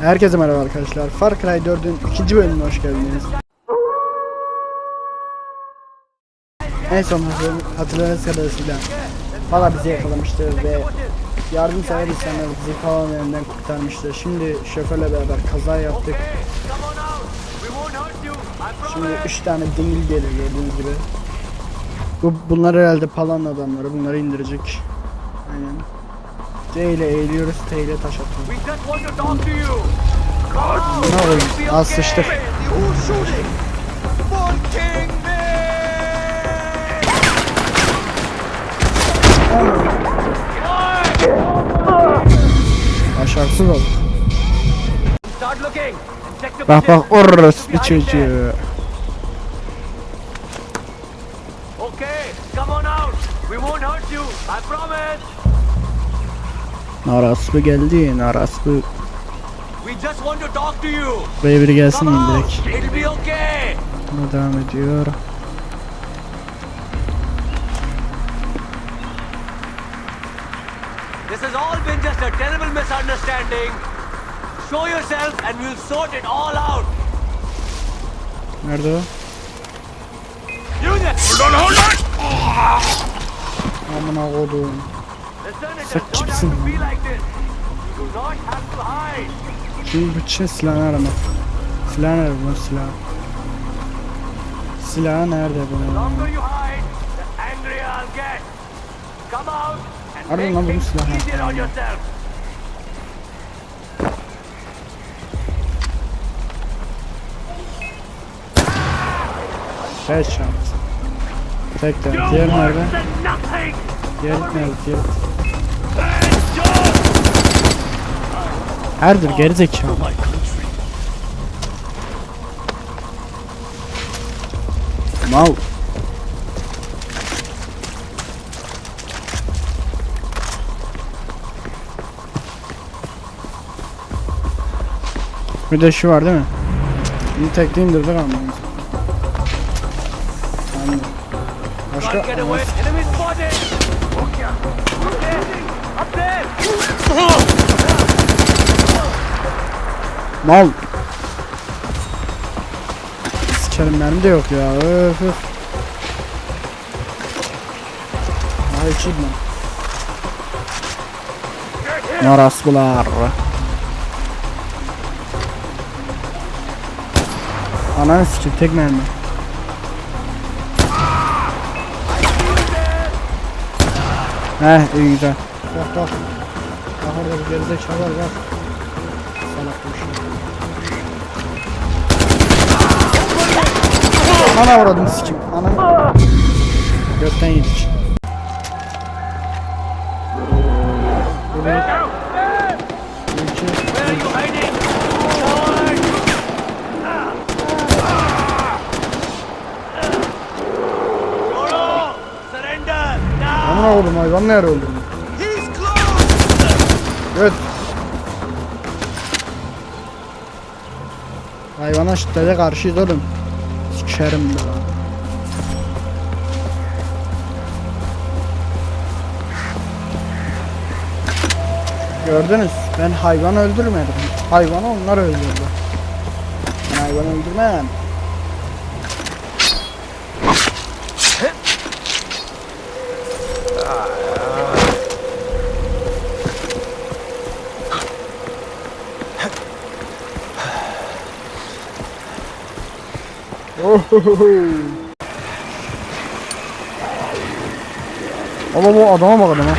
Herkese merhaba arkadaşlar. Far Cry 4'ün ikinci bölümüne hoş geldiniz. En son hatırl- hatırladığınız kadarıyla Pala bizi yakalamıştı ve yardımsever insanlar bizi Pala'nın elinden kurtarmıştı. Şimdi şoförle beraber kaza yaptık. Şimdi 3 tane dingil geliyor gördüğünüz gibi. Bu, bunlar herhalde Pala'nın adamları. Bunları indirecek. Aynen. C ile eğiliyoruz, T ile taş atıyoruz. Ne oyun? Az sıçtık. Check the Bak bak orası bir çocuğu. Naraslı geldi, naraslı. We just want to talk to you. Buraya biri gelsin Come out. direkt. It'll be okay. Buna devam ediyor. This has all been just a terrible misunderstanding. Show yourself and we'll sort it all out. Nerede o? Hold on, hold Amına kodum. Sen kimsin. Şimdi bütün silahını arama. Silah nerede bunun silahı? Silahı nerede bunun? make lan bunun silahı. Headshot. Tek de. Diğer nerede? Diğer nerede? Diğer. Erdir geri zekalı. Mal. Bir de şu var değil mi? Bunu tekte indirdik ama. Başka? Mal. Sikerim mermi de yok ya. Öf öf. Ay içiydim ben. Narasbular. Ananı sikim tek mermi. Heh iyi güzel. Bak bak. Bak orada bir gerizekalı var bak. Ana uğradım sikim. Ana. Gökten yedik. Amına oğlum hayvan ne ara öldürdün? He's close. Göt. Hayvana şiddete karşıyız oğlum. Be lan. Gördünüz ben hayvan öldürmedim. Hayvanı onlar öldürdü. Ben hayvan öldürmem. Ama bu adama bak adama.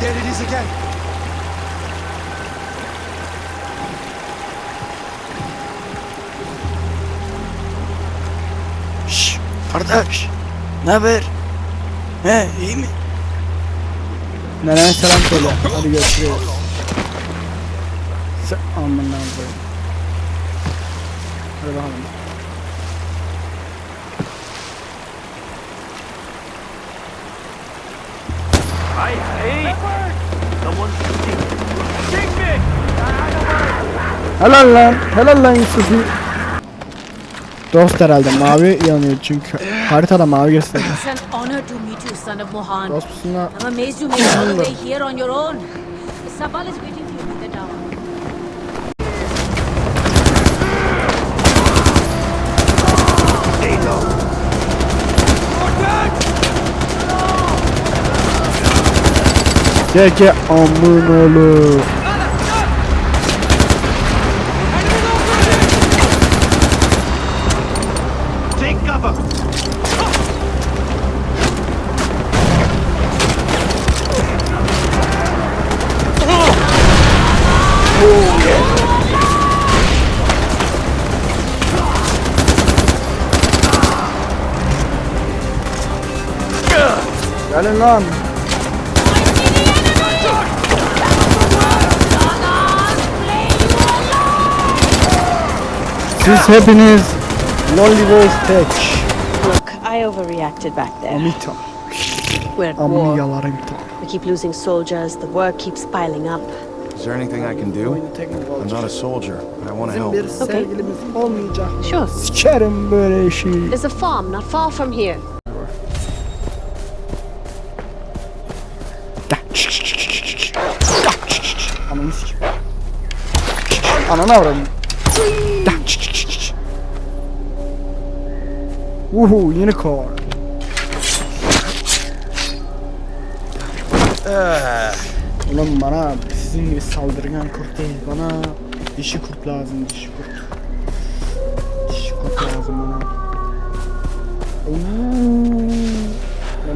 There it is again. Şşş kardeş. Ne haber? He iyi mi? Nenene selam söyle. Hadi görüşürüz. Sen amına koyayım. Hadi bakalım. Someone's shooting. Helal lan. Helal lan Yusuf'u. Dost herhalde mavi yanıyor çünkü haritada mavi gösteriyor. It's an honor to meet you, son of Mohan. Dost musun lan? I'm amazed you made it all the way here on your own. Sabal is waiting for you in the tower. Gel gel amın oğlu. Gelin lan. Siz hepiniz Lonely Wolf Patch. Look, I overreacted back there. Amita. We're at war. We keep losing soldiers. The work keeps piling up. Is there anything I can do? I'm not a soldier, but I want to help. olmayacak. Sure. Sikerim böyle işi. There's a farm not far from here. Ananı avradım. Uhu unicorn. Ulan bana sizin gibi saldırgan kurt değil bana dişi kurt lazım dişi kurt. Dişi kurt lazım bana.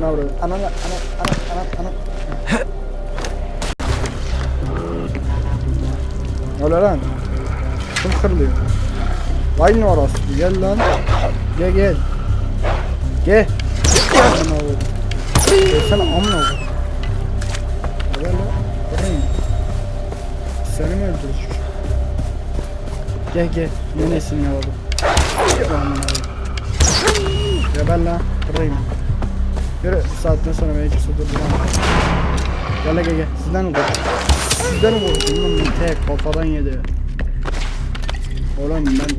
Ne avradım? Ananı ana ana ana ana. Oluyor lan? Kim kırılıyor? Vay ne orası? Gel lan. Gel gel. Gel. Amına oğlum. Gelsene amına oğlum. Gel lan. Burayı. Seni mi öldürecek? Gel gel. Nenesin ya oğlum. Gel amına oğlum. Geber lan. Burayı. Yürü. Saatten sonra kimse durduramaz. Gel gel gel. Sizden korktun? Sizden mi korktun lan? Tek kafadan yedi. Oğlum ben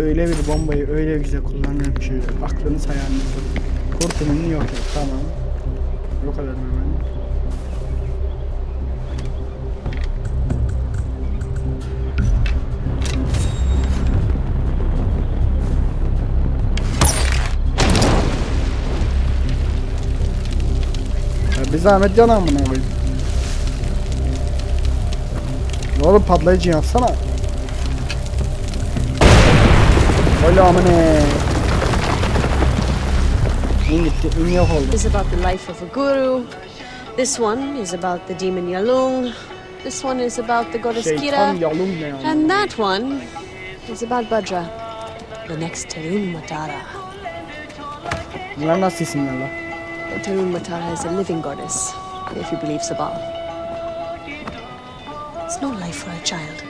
öyle bir bombayı öyle güzel kullanıyorum ki aklınız hayaliniz. Kurtulun yok ya tamam. Yok ederim hemen. Bir zahmet yan amına koyayım. Oğlum patlayıcı yapsana. Is about the life of a guru. This one is about the demon Yalung. This one is about the goddess Kira. yalım ne yani? And that one is about Bajra, the next Tarun Matara. Bunlar nasıl isimler la? Tarun Matara is a living goddess, if you believe Sabal. It's no life for a child,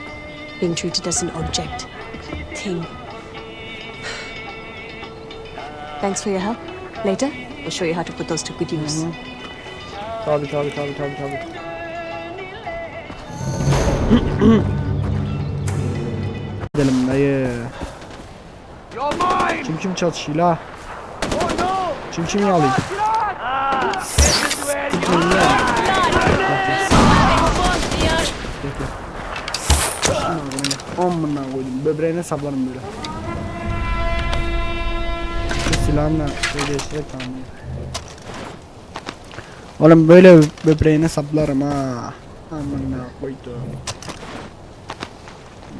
being treated as an object, thing. Thanks for your help. Later, I'll show you how to put those to good use. Tabi tabi tabi tabi tabi. Gidelim dayı. You're mine! Kim kim çatışıyor la? Kim kim where you Amına koydum. Böbreğine saplarım böyle. Silahımla şey değiştirerek tamam. Oğlum böyle böbreğine saplarım ha. Amına koydum.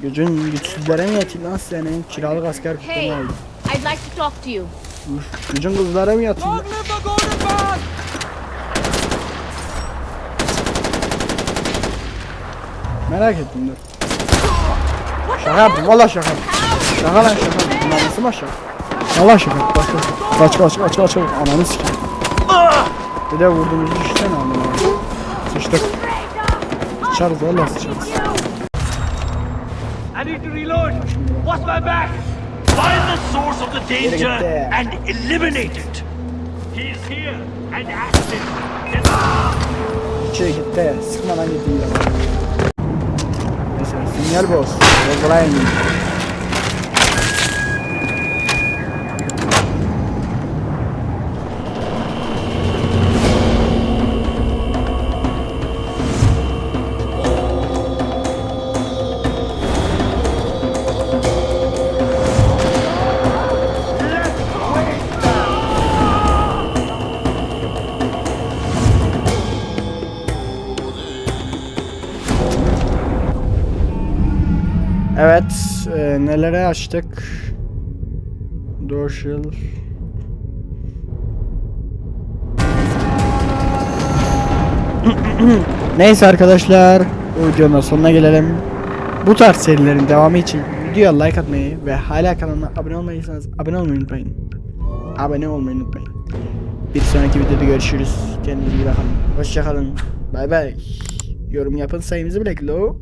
Gücün güçsüzlere mi yetiyor lan senin? Kiralık asker Hey, kutlama oldu. I'd like to talk to you. Gücün kızlara mı yatıyor? Merak ettim dur. Şaka yaptım valla şaka. Şaka lan şaka. Bunlar nasıl başlar? Valla şaka. Kaç kaç kaç kaç kaç kaç. Ananı sikeyim. Bir de vurduğumuzu düşünsene amına. Sıçtık. Sıçarız valla sıçarız. I need to reload! Watch my back! Find the source of the danger and eliminate it! He is here and active! İçeri gitti. Sıkma lan gittim ya. Neyse sinyal boz. Bozdulayım. Nelere açtık? Dorsal. Neyse arkadaşlar, videonun sonuna gelelim. Bu tarz serilerin devamı için videoya like atmayı ve hala kanalıma abone olmayırsanız abone olmayı unutmayın. Abone olmayı unutmayın. Bir sonraki videoda görüşürüz. Kendinize iyi bakın. Hoşçakalın. Bay bay. Yorum yapın sayımızı bekliyor.